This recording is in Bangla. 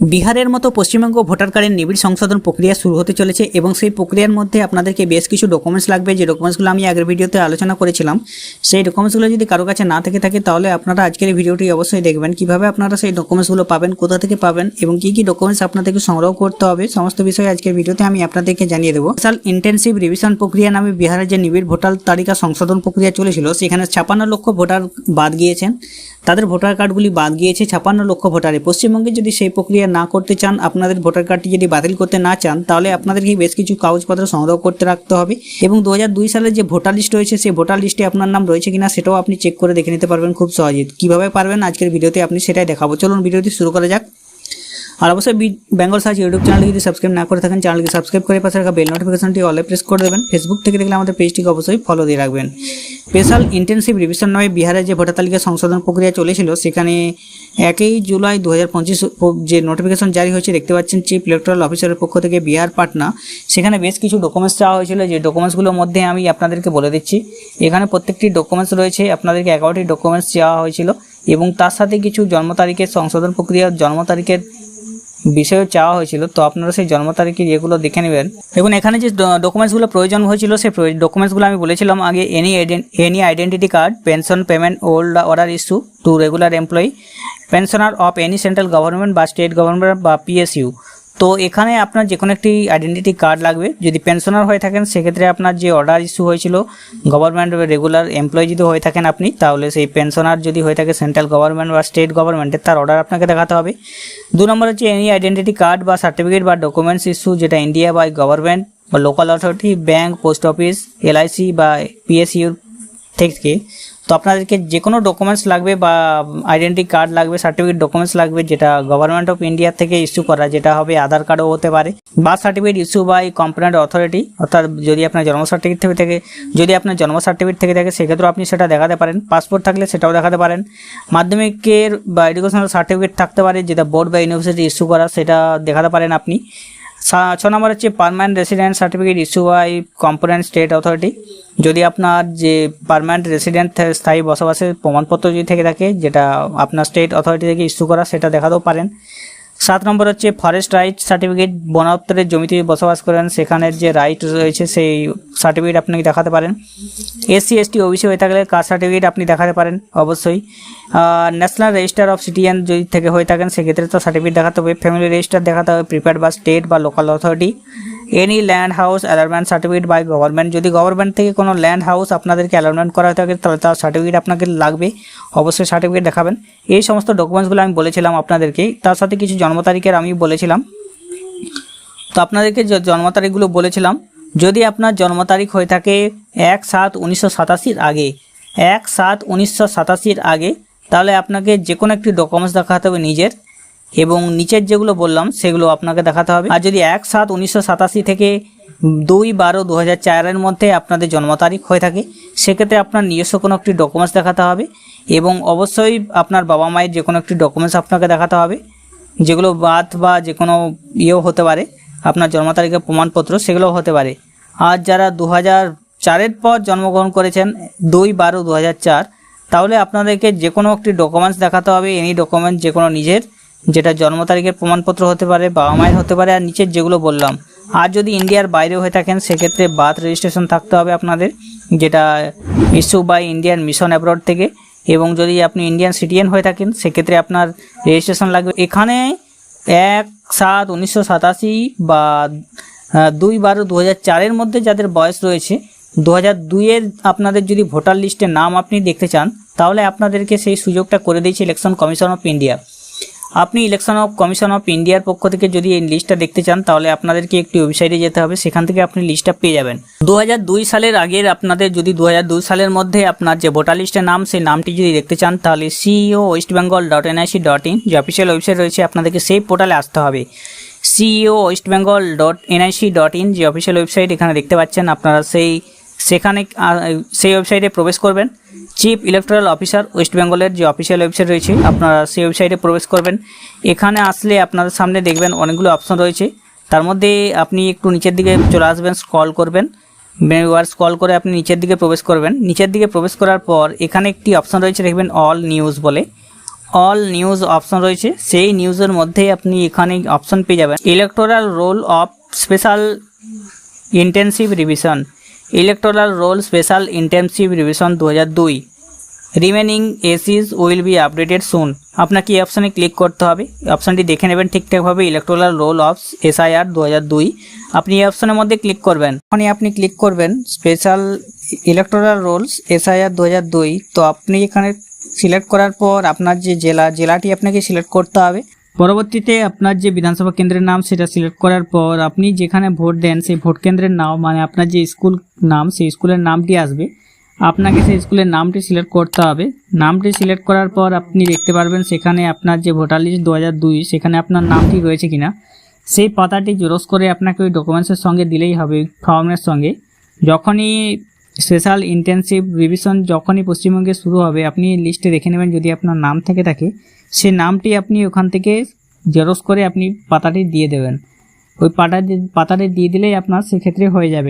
বিহারের মতো পশ্চিমবঙ্গ ভোটার কার্ডের নিবিড় সংশোধন প্রক্রিয়া শুরু হতে চলেছে এবং সেই প্রক্রিয়ার মধ্যে আপনাদেরকে বেশ কিছু ডকুমেন্টস লাগবে। যে ডকুমেন্টসগুলো আমি আগের ভিডিওতে আলোচনা করেছিলাম, সেই ডকুমেন্টসগুলো যদি কারও কাছে না থেকে থাকে, তাহলে আপনারা আজকের ভিডিওটি অবশ্যই দেখবেন। কীভাবে আপনারা সেই ডকুমেন্টসগুলো পাবেন, কোথা থেকে পাবেন এবং কি কি ডকুমেন্টস আপনাদেরকে সংগ্রহ করতে হবে, সমস্ত বিষয়ে আজকের ভিডিওতে আমি আপনাদেরকে জানিয়ে দেবো। স্পেশাল ইন্টেন্সিভ রিভিশন প্রক্রিয়া নামে বিহারের যে নিবিড় ভোটার তালিকা সংশোধন প্রক্রিয়া চলেছিল, সেখানে ছাপান্ন লক্ষ ভোটার বাদ গিয়েছেন। তাদের ভোটার কার্ডগুলি বাদ গিয়েছে ছাপান্ন লক্ষ ভোটারে। পশ্চিমবঙ্গে যদি সেই প্রক্রিয়া না করতে চান, আপনাদের ভোটার কার্ডটি যদি বাতিল করতে না চান, তাহলে আপনাদেরকে বেশ কিছু কাগজপত্র সংগ্রহ করতে রাখতে হবে এবং দু সালের যে ভোটার লিস্ট রয়েছে, সেই ভোটার লিস্টে আপনার নাম রয়েছে কিনা সেটাও আপনি চেক করে দেখে নিতে পারবেন খুব সহজে। কীভাবে পারবেন? আজকের ভিডিওতে আপনি সেটাই দেখাবো। চলুন ভিডিওটি শুরু করা যাক। আর অবশ্যই বেঙ্গল সার্চ ইউটিউব চ্যানেলকে যদি সাবস্ক্রাইব না করে থাকেন চ্যানেলকে সাবস্ক্রাইব করে পাশে রাখা বেল নোটিফিকেশনটি অলে প্রেস করে দেবেন। ফেসবুক থেকে দেখলে আমাদের পেজটিকে অবশ্যই ফলো দিয়ে রাখবেন। স্পেশাল ইন্টেন্সিভ রিভিশন নামে বিহারের যে ভোটার তালিকা সংশোধন প্রক্রিয়া চলেছিল, সেখানে একই জুলাই দু হাজার পঁচিশ যে নোটিফিকেশন জারি হয়েছে, দেখতে পাচ্ছেন চিফ ইলেকট্রাল অফিসারের পক্ষ থেকে বিহার পাটনা। সেখানে বেশ কিছু ডকুমেন্টস চাওয়া হয়েছিল, যে ডকুমেন্টসগুলোর মধ্যে আমি আপনাদেরকে বলে দিচ্ছি। এখানে প্রত্যেকটি ডকুমেন্টস রয়েছে, আপনাদেরকে এগারোটি ডকুমেন্টস চাওয়া হয়েছিল এবং তার সাথে কিছু জন্ম তারিখের সংশোধন প্রক্রিয়া, জন্ম তারিখের বিষয়ে চাওয়া হয়েছিল। তো আপনারা সেই জন্ম তারিখের ইয়েগুলো দেখে নেবেন। দেখুন, এখানে যে ডকুমেন্টসগুলো প্রয়োজন হয়েছিল, সেই ডকুমেন্টসগুলো আমি বলেছিলাম আগে any any identity card pension payment old order issue to regular employee pensioner of any central government বা স্টেট গভর্নমেন্ট বা পিএসইউ তো এখানে আপনার যে কোনো একটি আইডেন্টিটি কার্ড লাগবে। যদি পেনশনার হয়ে থাকেন, সেক্ষেত্রে আপনার যে অর্ডার ইস্যু হয়েছিল গভর্নমেন্ট রেগুলার এমপ্লয়ি যদি হয়ে থাকেন আপনি, তাহলে সেই পেনশনার যদি হয়ে থাকে সেন্ট্রাল গভর্নমেন্ট বা স্টেট গভর্নমেন্টের তার অর্ডার আপনাকে দেখাতে হবে। দু নম্বর হচ্ছে এনি আইডেন্টিটি কার্ড বা সার্টিফিকেট বা ডকুমেন্টস ইস্যু যেটা ইন্ডিয়া বা গভর্নমেন্ট বা local authority bank post office LIC বা পিএসইউর থেকে তো আপনাদেরকে যে কোনো ডকুমেন্টস লাগবে বা আইডেন্টি কার্ড লাগবে সার্টিফিকেট ডকুমেন্টস লাগবে, যেটা গভর্নমেন্ট অফ ইন্ডিয়া থেকে ইস্যু করা, যেটা হবে আধার কার্ডও হতে পারে birth certificate issue by competent authority অর্থাৎ যদি আপনার জন্ম সার্টিফিকেট থেকে থাকে, যদি আপনার জন্ম সার্টিফিকেট থেকে থাকে, সেক্ষেত্রেও আপনি সেটা দেখাতে পারেন। পাসপোর্ট থাকলে সেটাও দেখাতে পারেন। মাধ্যমিকের বা এডুকেশনাল সার্টিফিকেট থাকতে পারে, যেটা বোর্ড বা ইউনিভার্সিটি ইস্যু করা, সেটা দেখাতে পারেন আপনি। ছ নম্বর হচ্ছে permanent resident certificate issue by component state authority যদি আপনার যে পারমানেন্ট রেসিডেন্ট স্থায়ী বসবাসের প্রমাণপত্র যদি থেকে থাকে, যেটা আপনার স্টেট অথরিটি থেকে ইস্যু করা, সেটা দেখাতেও পারেন। সাত নম্বর হচ্ছে ফরেস্ট রাইট সার্টিফিকেট বনাত্তরের জমিতে বসবাস করেন। সেখানের যে রাইট রয়েছে, সেই সার্টিফিকেট আপনি দেখাতে পারেন। এসসি, এসটি, ওবিসি হয়ে থাকলে কাস্ট সার্টিফিকেট আপনি দেখাতে পারেন, অবশ্যই। ন্যাশনাল রেজিস্টার অফ সিটিজেন যদি থেকে হয়ে থাকেন, সেক্ষেত্রে তো সার্টিফিকেট দেখাতে হবে। ফ্যামিলি রেজিস্টার দেখাতে হবে প্রিপেয়ার্ড বা স্টেট বা local authority any land house allotment certificate by government যদি গভর্নমেন্ট থেকে কোনো ল্যান্ড হাউস আপনাদেরকে অ্যালারমেন্ট করা থাকে, তাহলে তার সার্টিফিকেট আপনাকে লাগবে। অবশ্যই সার্টিফিকেট দেখাবেন। এই সমস্ত ডকুমেন্টসগুলো আমি বলেছিলাম আপনাদেরকে। তার সাথে কিছু জন্ম তারিখের আমি বলেছিলাম। তো আপনাদেরকে জন্ম তারিখগুলো বলেছিলাম, যদি আপনার জন্ম তারিখ হয়ে থাকে এক সাত উনিশশো সাতাশির আগে, এক সাত উনিশশো সাতাশির আগে, তাহলে আপনাকে যে কোনো একটি ডকুমেন্টস দেখাতে হবে নিজের। এবং নিচের যেগুলো বললাম, সেগুলো আপনাকে দেখাতে হবে। আর যদি এক সাত উনিশশো থেকে দুই বারো দু হাজার মধ্যে আপনাদের জন্ম তারিখ হয়ে থাকে, সেক্ষেত্রে আপনার নিজস্ব কোনো একটি ডকুমেন্টস দেখাতে হবে এবং অবশ্যই আপনার বাবা মায়ের যে কোনো একটি ডকুমেন্টস আপনাকে দেখাতে হবে। যেগুলো বাদ বা যে কোনো ইয়েও হতে পারে, আপনার জন্ম তারিখের প্রমাণপত্র সেগুলোও হতে পারে। আর যারা দু হাজার চারের পর জন্মগ্রহণ করেছেন, দুই বারো দু তাহলে আপনাদেরকে যে কোনো একটি ডকুমেন্টস দেখাতে হবে এনি ডকুমেন্টস যে কোনো নিজের। যেটা জন্ম তারিখের প্রমাণপত্র হতে পারে, বাবা মায়ের হতে পারে, আর নিচের যেগুলো বললাম। আর যদি ইন্ডিয়ার বাইরে হয়ে থাকেন, সেক্ষেত্রে বার্থ রেজিস্ট্রেশন থাকতে হবে আপনাদের, যেটা issue by Indian mission abroad থেকে। এবং যদি আপনি ইন্ডিয়ান সিটিজেন হয়ে থাকেন, সেক্ষেত্রে আপনার রেজিস্ট্রেশন লাগবে। এখানে এক সাত উনিশশো সাতাশি বা দুই বারো দু চারের মধ্যে যাদের বয়স রয়েছে দু হাজার দুইয়ের আপনাদের যদি ভোটার লিস্টে নাম আপনি দেখতে চান, তাহলে আপনাদেরকে সেই সুযোগটা করে দিয়েছে ইলেকশন কমিশন অফ ইন্ডিয়া আপনি ইলেকশন অফ কমিশন অফ ইন্ডিয়ার পক্ষ থেকে যদি এই লিস্টটা দেখতে চান, তাহলে আপনাদেরকে একটি ওয়েবসাইটে যেতে হবে। সেখান থেকে আপনি লিস্টটা পেয়ে যাবেন। দু হাজার দুই সালের আগের আপনাদের যদি দু হাজার দুই সালের মধ্যে আপনার যে ভোটার লিস্টের নাম, সেই নামটি যদি দেখতে চান, তাহলে CEO west Bengal dot NIC dot in যে অফিসিয়াল ওয়েবসাইট রয়েছে, আপনাদেরকে সেই পোর্টালে আসতে হবে। CEO west Bengal dot NIC dot in যে অফিসিয়াল ওয়েবসাইট এখানে দেখতে পাচ্ছেন, আপনারা সেই সেখানে সেই ওয়েবসাইটে প্রবেশ করবেন। চিফ ইলেকট্রাল অফিসার ওয়েস্ট বেঙ্গলের যে অফিসিয়াল ওয়েবসাইট রয়েছে, আপনারা সেই ওয়েবসাইটে প্রবেশ করবেন। এখানে আসলে আপনাদের সামনে দেখবেন অনেকগুলো অপশন রয়েছে। তার মধ্যে আপনি একটু নিচের দিকে চলে আসবেন স্ক্রল করবেন। মেনুবার স্ক্রল করে আপনি নিচের দিকে প্রবেশ করবেন। নিচের দিকে প্রবেশ করার পর এখানে একটি অপশন রয়েছে, দেখবেন অল নিউজ বলে। অল নিউজ অপশন রয়েছে। সেই নিউজের মধ্যেই আপনি এখানে অপশন পেয়ে যাবেন। Electoral roll of special intensive revision electoral roll special intensive revision দু দুই remaining ACs will be updated soon আপনাকে এই অপশানে ক্লিক করতে হবে। অপশানটি দেখে নেবেন ঠিকঠাকভাবে ইলেকট্রাল রোল অফ এসআইআর দু দুই আপনি এই অপশানের মধ্যে ক্লিক করবেন। যখনই আপনি ক্লিক করবেন স্পেশাল ইলেকট্রাল রোলস এসআইআর দু দুই তো আপনি এখানে সিলেক্ট করার পর আপনার যে জেলা, জেলাটি আপনাকে সিলেক্ট করতে হবে পরবর্তীতে আপনার যে বিধানসভা কেন্দ্রের নাম সেটা সিলেক্ট করার পর আপনি যেখানে ভোট দেন সেই ভোট কেন্দ্রের নাম মানে আপনার যে স্কুল নাম, সেই স্কুলের নামটি আসবে। আপনাকে সেই স্কুলের নামটি সিলেক্ট করতে হবে। নামটি সিলেক্ট করার পর আপনি দেখতে পারবেন সেখানে আপনার যে ভোটার লিস্ট দু হাজার দুই, সেখানে আপনার নামটি রয়েছে কিনা। সেই পাতাটি জেরক্স করে আপনাকে ওই ডকুমেন্টসের সঙ্গে দিলেই হবে ফর্মের সঙ্গে। যখনই স্পেশাল ইন্টেন্সিভ রিভিশন যখনই পশ্চিমবঙ্গে শুরু হবে, আপনি লিস্টে দেখে নেবেন যদি আপনার নাম থেকে থাকে। সে নামটি আপনি ওখান থেকে জেরক্স করে আপনি পাতাটি দিয়ে দেবেন। ওই পাতা পাতাটি দিয়ে দিলেই আপনার সেক্ষেত্রে হয়ে যাবে।